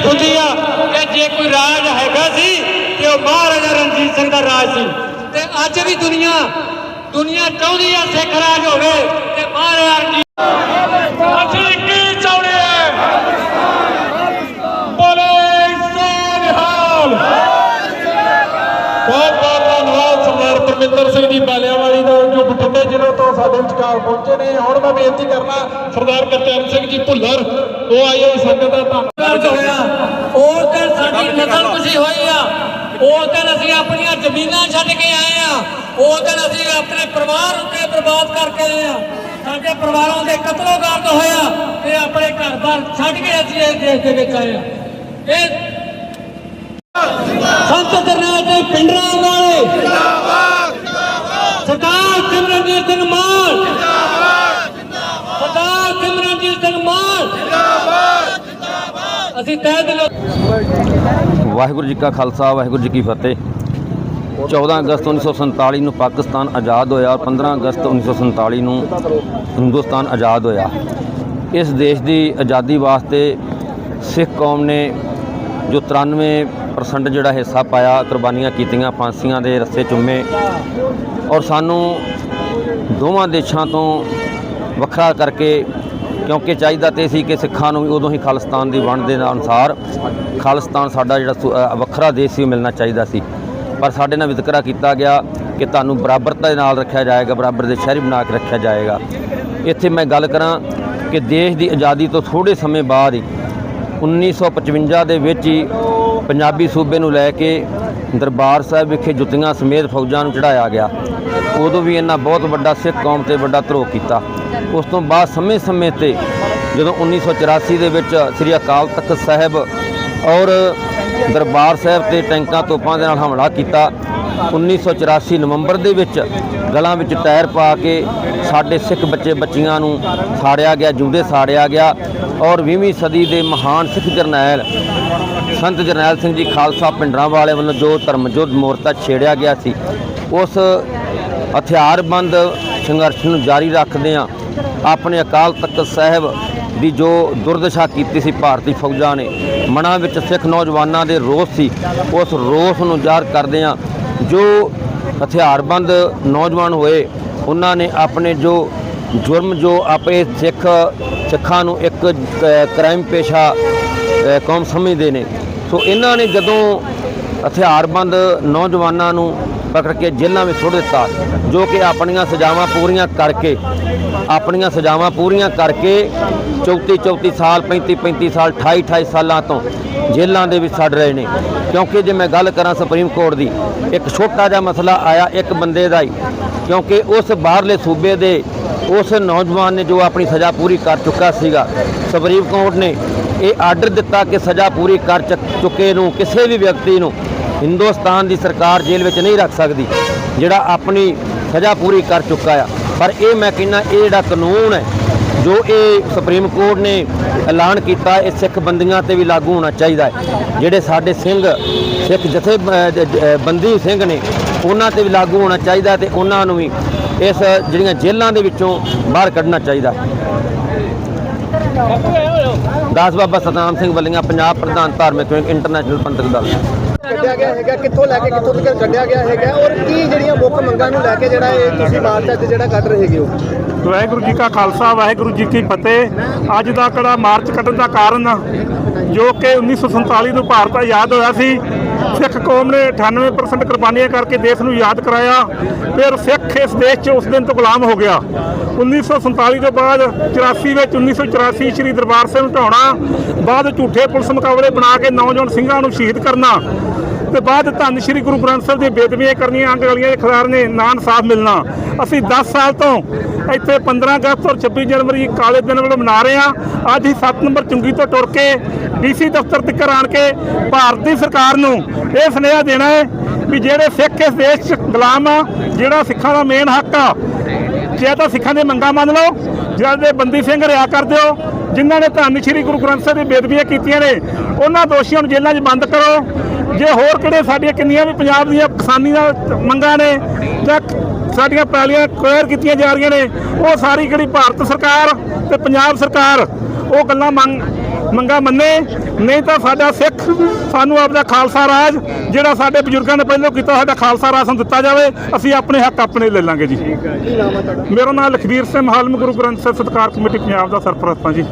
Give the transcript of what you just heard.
ਹੁੰਦੀ ਆ ਕਿ ਜੇ ਕੋਈ ਰਾਜ ਹੈਗਾ ਸੀ ਤੇ ਉਹ ਮਹਾਰਾਜਾ ਰਣਜੀਤ ਸਿੰਘ ਦਾ ਰਾਜ ਸੀ ਤੇ ਅੱਜ ਵੀ ਦੁਨੀਆ ਦੁਨੀਆ ਚਾਹੁੰਦੀ ਆ ਸਿੱਖ ਰਾਜ ਹੋਵੇ ਤੇ ਮਹਾਰਾਜਾ ਰਣਜੀਤ ਅਸੀਂ ਕੀ ਚਾਹੁੰਦੇ ਆ ਬੋਲੇ ਸੋਨਿਹਾਲ ਬਹੁਤ ਬਹੁਤ ਧੰਨਵਾਦ ਸਰਦਾਰ ਪਰਮਿੰਦਰ ਸਿੰਘ ਜੀ ਬਾਲਿਆਵਾਲੀ ਦਾ ਜੋ ਬਠਿੰਡੇ ਜ਼ਿਲ੍ਹੇ ਤੋਂ ਸਾਡੇ ਵਿਚਕਾਰ ਪਹੁੰਚੇ ਨੇ ਹੁਣ ਮੈਂ ਬੇਨਤੀ ਕਰਨਾ ਸਰਦਾਰ ਕਰਤੈਨ ਸਿੰਘ ਜੀ ਭੁੱਲਰ ਉਹ ਆਏ ਹੋਏ ਸੰਗਤ ਦਾ ਧੰਨਵਾਦ ਦਰਦ ਹੋਇਆ ਉਸ ਦਿਨ ਸਾਡੀ ਨਸਲ ਖੁਸ਼ੀ ਹੋਈ ਆ ਉਸ ਦਿਨ ਅਸੀਂ ਆਪਣੀਆਂ ਜ਼ਮੀਨਾਂ ਛੱਡ ਕੇ ਆਏ ਆ। ਉਸ ਦਿਨ ਅਸੀਂ ਆਪਣੇ ਪਰਿਵਾਰ ਉੱਤੇ ਬਰਬਾਦ ਕਰਕੇ ਆਏ ਆ। ਸਾਡੇ ਪਰਿਵਾਰਾਂ ਦੇ ਕਤਲੋ ਗਾਰਦ ਹੋਇਆ ਤੇ ਆਪਣੇ ਘਰ-ਬਾਰ ਛੱਡ ਕੇ ਅਸੀਂ ਇਸ ਦੇਸ਼ ਦੇ ਵਿੱਚ ਆਏ ਆ। ਇਹ ਸੰਤ ਜਰਨੈਲ ਸਿੰਘ ਪਿੰਡਰਾਂ ਵਾਲੇ ਜਿੰਦਾਬਾਦ ਜਿੰਦਾਬਾਦ ਸਰਦਾਰ ਸਿਮਰਨਜੀਤ ਸਿੰਘ ਮਾਨ ਜਿੰਦਾਬਾਦ ਜਿੰਦਾਬਾਦ ਸਰਦਾਰ ਸਿਮਰਨਜੀਤ ਸਿੰਘ ਮਾਨ ਅਸੀਂ ਤਹਿ ਦਿਲੋਂ ਵਾਹਿਗੁਰੂ ਜੀ ਕਾ ਖਾਲਸਾ, ਵਾਹਿਗੁਰੂ ਜੀ ਕੀ ਫਤਿਹ। 14 ਅਗਸਤ 1947 ਨੂੰ ਪਾਕਿਸਤਾਨ ਆਜ਼ਾਦ ਹੋਇਆ ਔਰ 15 ਅਗਸਤ 1947 ਨੂੰ ਹਿੰਦੁਸਤਾਨ ਆਜ਼ਾਦ ਹੋਇਆ। ਇਸ ਦੇਸ਼ ਦੀ ਆਜ਼ਾਦੀ ਵਾਸਤੇ ਸਿੱਖ ਕੌਮ ਨੇ ਜੋ 93% ਜਿਹੜਾ ਹਿੱਸਾ ਪਾਇਆ, ਕੁਰਬਾਨੀਆਂ ਕੀਤੀਆਂ, ਫਾਂਸੀਆਂ ਦੇ ਰੱਸੇ ਚੁੰਮੇ ਔਰ ਸਾਨੂੰ ਦੋਵਾਂ ਦੇਸ਼ਾਂ ਤੋਂ ਵੱਖਰਾ ਕਰਕੇ ਕਿਉਂਕਿ ਚਾਹੀਦਾ ਤੇ ਸੀ ਕਿ ਸਿੱਖਾਂ ਨੂੰ ਵੀ ਉਦੋਂ ਹੀ ਖਾਲਿਸਤਾਨ ਦੀ ਵੰਡ ਦੇ ਅਨੁਸਾਰ ਖਾਲਿਸਤਾਨ ਸਾਡਾ ਜਿਹੜਾ ਸੂ- ਵੱਖਰਾ ਦੇਸ਼ ਸੀ, ਉਹ ਮਿਲਣਾ ਚਾਹੀਦਾ ਸੀ। ਪਰ ਸਾਡੇ ਨਾਲ ਵਿਤਕਰਾ ਕੀਤਾ ਗਿਆ ਕਿ ਤੁਹਾਨੂੰ ਬਰਾਬਰਤਾ ਦੇ ਨਾਲ ਰੱਖਿਆ ਜਾਏਗਾ, ਬਰਾਬਰ ਦੇ ਸ਼ਹਿਰੀ ਬਣਾ ਕੇ ਰੱਖਿਆ ਜਾਏਗਾ। ਇੱਥੇ ਮੈਂ ਗੱਲ ਕਰਾਂ ਕਿ ਦੇਸ਼ ਦੀ ਆਜ਼ਾਦੀ ਤੋਂ ਥੋੜੇ ਸਮੇਂ ਬਾਅਦ ਹੀ 1955 ਦੇ ਵਿੱਚ ਹੀ ਪੰਜਾਬੀ ਸੂਬੇ ਨੂੰ ਲੈ ਕੇ ਦਰਬਾਰ ਸਾਹਿਬ ਵਿਖੇ ਜੁੱਤੀਆਂ ਸਮੇਤ ਫੌਜਾਂ ਨੂੰ ਚੜਾਇਆ ਗਿਆ। ਉਦੋਂ ਵੀ ਇਹਨਾਂ ਬਹੁਤ ਵੱਡਾ ਸਿੱਖ ਕੌਮ ਤੇ ਵੱਡਾ ਧਰੋਹ ਕੀਤਾ। ਉਸ ਤੋਂ ਬਾਅਦ ਸਮੇਂ-ਸਮੇਂ ਤੇ ਜਦੋਂ 1984 ਦੇ ਵਿੱਚ ਸ੍ਰੀ ਅਕਾਲ ਤਖਤ ਸਾਹਿਬ ਔਰ ਦਰਬਾਰ ਸਾਹਿਬ ਤੇ ਟੈਂਕਾਂ ਤੋਪਾਂ ਦੇ ਨਾਲ ਹਮਲਾ ਕੀਤਾ 1984 ਨਵੰਬਰ ਦੇ ਵਿੱਚ ਗਲਾਂ ਵਿੱਚ ਟਾਇਰ ਪਾ ਕੇ ਸਾਡੇ ਸਿੱਖ ਬੱਚੇ ਬੱਚੀਆਂ ਨੂੰ ਸਾੜਿਆ ਗਿਆ, ਜੂਦੇ ਸਾੜਿਆ ਗਿਆ ਔਰ 20ਵੀਂ ਸਦੀ ਦੇ ਮਹਾਨ ਸਿੱਖ ਜਰਨੈਲ ਸੰਤ ਜਰਨੈਲ ਸਿੰਘ ਜੀ ਖਾਲਸਾ ਪਿੰਡਰਾਂ ਵਾਲੇ ਵੱਲੋਂ ਜੋ ਧਰਮ ਯੁੱਧ ਮੋਰਚਾ ਛੇੜਿਆ ਗਿਆ ਸੀ, ਉਸ ਹਥਿਆਰਬੰਦ ਸੰਘਰਸ਼ ਨੂੰ ਜਾਰੀ ਰੱਖਦੇ ਆ ਆਪਣੇ ਅਕਾਲ ਤਖਤ ਸਾਹਿਬ ਦੀ ਜੋ ਦੁਰਦਸ਼ਾ ਕੀਤੀ ਸੀ ਭਾਰਤੀ ਫੌਜਾਂ ਨੇ, ਮਨਾਂ ਵਿੱਚ ਸਿੱਖ ਨੌਜਵਾਨਾਂ ਦੇ ਰੋਸ ਸੀ, ਉਸ ਰੋਸ ਨੂੰ ਜ਼ਾਹਰ ਕਰਦੇ ਆ ਜੋ ਹਥਿਆਰਬੰਦ ਨੌਜਵਾਨ ਹੋਏ, ਉਹਨਾਂ ਨੇ ਆਪਣੇ ਜੋ ਜੁਰਮ ਜੋ ਆਪੇ ਸਿੱਖ ਸਿੱਖਾਂ ਨੂੰ ਇੱਕ ਕ੍ਰਾਈਮ ਪੇਸ਼ਾ ਕੌਮ ਸਮਝਦੇ ਨੇ। ਸੋ ਇਹਨਾਂ ਨੇ ਜਦੋਂ ਹਥਿਆਰਬੰਦ ਨੌਜਵਾਨਾਂ ਨੂੰ ਪਕੜ ਕੇ ਜੇਲ੍ਹਾਂ ਵਿੱਚ ਸੁੱਟ ਦਿੱਤਾ, ਜੋ ਕਿ ਆਪਣੀਆਂ ਸਜ਼ਾਵਾਂ ਪੂਰੀਆਂ ਕਰਕੇ, ਆਪਣੀਆਂ ਸਜ਼ਾਵਾਂ ਪੂਰੀਆਂ ਕਰਕੇ 34 34 ਸਾਲ 35 35 ਸਾਲ 28 28 ਸਾਲਾਂ ਤੋਂ ਜੇਲ੍ਹਾਂ ਦੇ ਵਿੱਚ ਛੱਡ ਰਹੇ ਨੇ। ਕਿਉਂਕਿ ਜੇ ਮੈਂ ਗੱਲ ਕਰਾਂ ਸੁਪਰੀਮ ਕੋਰਟ ਦੀ, ਇੱਕ ਛੋਟਾ ਜਿਹਾ ਮਸਲਾ ਆਇਆ ਇੱਕ ਬੰਦੇ ਦਾ ਹੀ। ਕਿਉਂਕਿ ਉਸ ਬਾਹਰਲੇ ਸੂਬੇ ਦੇ ਉਸ ਨੌਜਵਾਨ ਨੇ ਜੋ ਆਪਣੀ ਸਜ਼ਾ ਪੂਰੀ ਕਰ ਚੁੱਕਾ ਸੀਗਾ, ਸੁਪਰੀਮ ਕੋਰਟ ਨੇ ਇਹ ਆਰਡਰ ਦਿੱਤਾ ਕਿ ਸਜ਼ਾ ਪੂਰੀ ਕਰ ਚੱਕ- ਚੁੱਕੇ ਨੂੰ ਕਿਸੇ ਵੀ ਵਿਅਕਤੀ ਨੂੰ ਹਿੰਦੁਸਤਾਨ ਦੀ ਸਰਕਾਰ ਜੇਲ੍ਹ ਵਿੱਚ ਨਹੀਂ ਰੱਖ ਸਕਦੀ, ਜਿਹੜਾ ਆਪਣੀ ਸਜ਼ਾ ਪੂਰੀ ਕਰ ਚੁੱਕਾ ਆ। ਪਰ ਇਹ ਮੈਂ ਕਹਿੰਦਾ ਇਹ ਜਿਹੜਾ ਕਾਨੂੰਨ ਹੈ ਜੋ ਇਹ ਸੁਪਰੀਮ ਕੋਰਟ ਨੇ ਐਲਾਨ ਕੀਤਾ, ਇਹ ਸਿੱਖ ਬੰਦੀਆਂ ਤੇ ਵੀ ਲਾਗੂ ਹੋਣਾ ਚਾਹੀਦਾ ਹੈ। ਜਿਹੜੇ ਸਾਡੇ ਸਿੰਘ, ਸਿੱਖ ਜਥੇ ਬੰਦੀ ਸਿੰਘ ਨੇ, ਉਹਨਾਂ ਤੇ ਵੀ ਲਾਗੂ ਹੋਣਾ ਚਾਹੀਦਾ ਤੇ ਉਹਨਾਂ ਨੂੰ ਵੀ ਇਸ ਜਿਹੜੀਆਂ ਜੇਲ੍ਹਾਂ ਦੇ ਵਿੱਚੋਂ ਬਾਹਰ ਕੱਢਣਾ ਚਾਹੀਦਾ। ਹੈ ਦਾਸ ਬਾਬਾ ਸਤਨਾਮ ਸਿੰਘ ਵੱਲੀਆਂ, ਪੰਜਾਬ ਪ੍ਰਧਾਨ ਧਾਰਮਿਕ ਇੰਟਰਨੈਸ਼ਨਲ ਪੰਥਕ ਦਲ। ਕੱਢਿਆ ਗਿਆ ਹੈਗਾ, ਕਿੱਥੋਂ ਲੈ ਕੇ ਕਿੱਥੋਂ ਤੱਕ ਕੱਢਿਆ ਗਿਆ ਹੈਗਾ, ਔਰ ਕੀ ਜਿਹੜੀਆਂ ਮੁੱਖ ਮੰਗਾਂ ਨੂੰ ਲੈ ਕੇ ਜਿਹੜਾ ਇਹ ਤੁਸੀਂ ਮਾਰਚ ਅੱਜ ਜਿਹੜਾ ਕੱਢ ਰਹੇ ਹੋ? ਵਾਹਿਗੁਰੂ ਜੀ ਕਾ ਖਾਲਸਾ, ਵਾਹਿਗੁਰੂ ਜੀ ਕੀ ਫਤਿਹ। ਅੱਜ ਦਾ ਕਿਹੜਾ ਮਾਰਚ ਕੱਢਣ ਦਾ ਕਾਰਨ ਜੋ ਕਿ 1947 ਨੂੰ ਭਾਰਤ ਆਜ਼ਾਦ ਹੋਇਆ ਸੀ। ਸਿੱਖ ਕੌਮ ਨੇ 98% ਕੁਰਬਾਨੀਆਂ ਕਰਕੇ ਦੇਸ਼ ਨੂੰ ਯਾਦ ਕਰਾਇਆ, ਫਿਰ ਸਿੱਖ ਇਸ ਦੇਸ਼ 'ਚ ਉਸ ਦਿਨ ਤੋਂ ਗੁਲਾਮ ਹੋ ਗਿਆ। 1947 ਤੋਂ ਬਾਅਦ 84 ਵਿੱਚ 1984 ਸ੍ਰੀ ਦਰਬਾਰ ਸਾਹਿਬ ਢਾਉਣਾ, ਬਾਅਦ ਝੂਠੇ ਪੁਲਿਸ ਮੁਕਾਬਲੇ ਬਣਾ ਕੇ ਨੌਜਵਾਨ ਸਿੰਘਾਂ ਨੂੰ ਸ਼ਹੀਦ ਕਰਨਾ। ਤੋਂ ਬਾਅਦ ਧੰਨ ਸ਼੍ਰੀ ਗੁਰੂ ਗ੍ਰੰਥ ਸਾਹਿਬ ਦੀਆਂ ਬੇਦਬੀਆਂ ਕਰਨੀਆਂ ਅੰਗ ਗਲੀਆਂ ਦੇ ਖਿਲਾਰਨੇ ਨਾ ਇਨਸਾਫ ਮਿਲਣਾ। ਅਸੀਂ 10 ਸਾਲ ਤੋਂ ਇੱਥੇ 15 ਅਗਸਤ ਔਰ 26 ਜਨਵਰੀ ਕਾਲੇ ਦਿਨ ਵੱਲੋਂ ਮਨਾ ਰਹੇ ਹਾਂ। ਅੱਜ ਹੀ 7 ਨੰਬਰ ਚੁੰਗੀ ਤੋਂ ਟੁਰ ਕੇ ਡੀਸੀ ਦਫ਼ਤਰ ਤੱਕ ਆਣ ਕੇ ਭਾਰਤ ਦੀ ਸਰਕਾਰ ਨੂੰ ਇਹ ਸੁਨੇਹਾ ਦੇਣਾ ਹੈ ਵੀ ਜਿਹੜੇ ਸਿੱਖ ਇਸ ਦੇਸ਼ 'ਚ ਗੁਲਾਮ ਆ, ਜਿਹੜਾ ਸਿੱਖਾਂ ਦਾ ਮੇਨ ਹੱਕ ਆ, ਜੇ ਤਾਂ ਸਿੱਖਾਂ ਦੇ ਮੰਗਾਂ ਮੰਨ ਲਓ ਜਿਹੜੇ ਬੰਦੀ ਸਿੰਘ ਰਿਆ ਕਰ ਦਿਓ, ਜਿਨ੍ਹਾਂ ਨੇ ਧੰਨ ਸ਼੍ਰੀ ਗੁਰੂ ਗ੍ਰੰਥ ਸਾਹਿਬ ਦੀ ਬੇਦਬੀਆਂ ਕੀਤੀਆਂ ਨੇ, ਉਹਨਾਂ ਦੋਸ਼ੀਆਂ ਨੂੰ ਜੇਲ੍ਹਾਂ 'ਚ ਬੰਦ ਕਰੋ। ਜੇ ਹੋਰ ਕਿਹੜੇ ਸਾਡੀਆਂ ਕਿੰਨੀਆਂ ਵੀ ਪੰਜਾਬ ਦੀਆਂ ਕਿਸਾਨੀ ਦਾ ਮੰਗਾਂ ਨੇ ਜਾਂ ਸਾਡੀਆਂ ਪੈਲੀਆਂ ਕੁਐਰ ਕੀਤੀਆਂ ਜਾ ਰਹੀਆਂ ਨੇ, ਉਹ ਸਾਰੀ ਕਿਹੜੀ ਭਾਰਤ ਸਰਕਾਰ ਤੇ ਪੰਜਾਬ ਸਰਕਾਰ, ਉਹ ਗੱਲਾਂ ਮੰਗ, ਮੰਗਾ ਮੰਨੇ, ਨਹੀਂ ਤਾਂ ਸਾਡਾ ਸਿੱਖ, ਸਾਨੂੰ ਆਪਦਾ ਖਾਲਸਾ ਰਾਜ, ਜਿਹੜਾ ਸਾਡੇ ਬਜ਼ੁਰਗਾਂ ਨੇ ਪਹਿਲਾਂ ਕੀਤਾ, ਸਾਡਾ ਖਾਲਸਾ ਰਾਜ ਸਾਨੂੰ ਦਿੱਤਾ ਜਾਵੇ, ਅਸੀਂ ਆਪਣੇ ਹੱਕ ਆਪਣੇ ਲੈ ਲਾਂਗੇ ਜੀ। ਮੇਰਾ ਨਾਮ ਲਖਬੀਰ ਸਿੰਘ ਹਾਲਮ ਗੁਰੂ ਗ੍ਰੰਥ ਸਾਹਿਬ ਸਤਕਾਰ ਕਮੇਟੀ ਪੰਜਾਬ ਦਾ ਸਰਪ੍ਰਸਤ ਹਾਂ ਜੀ।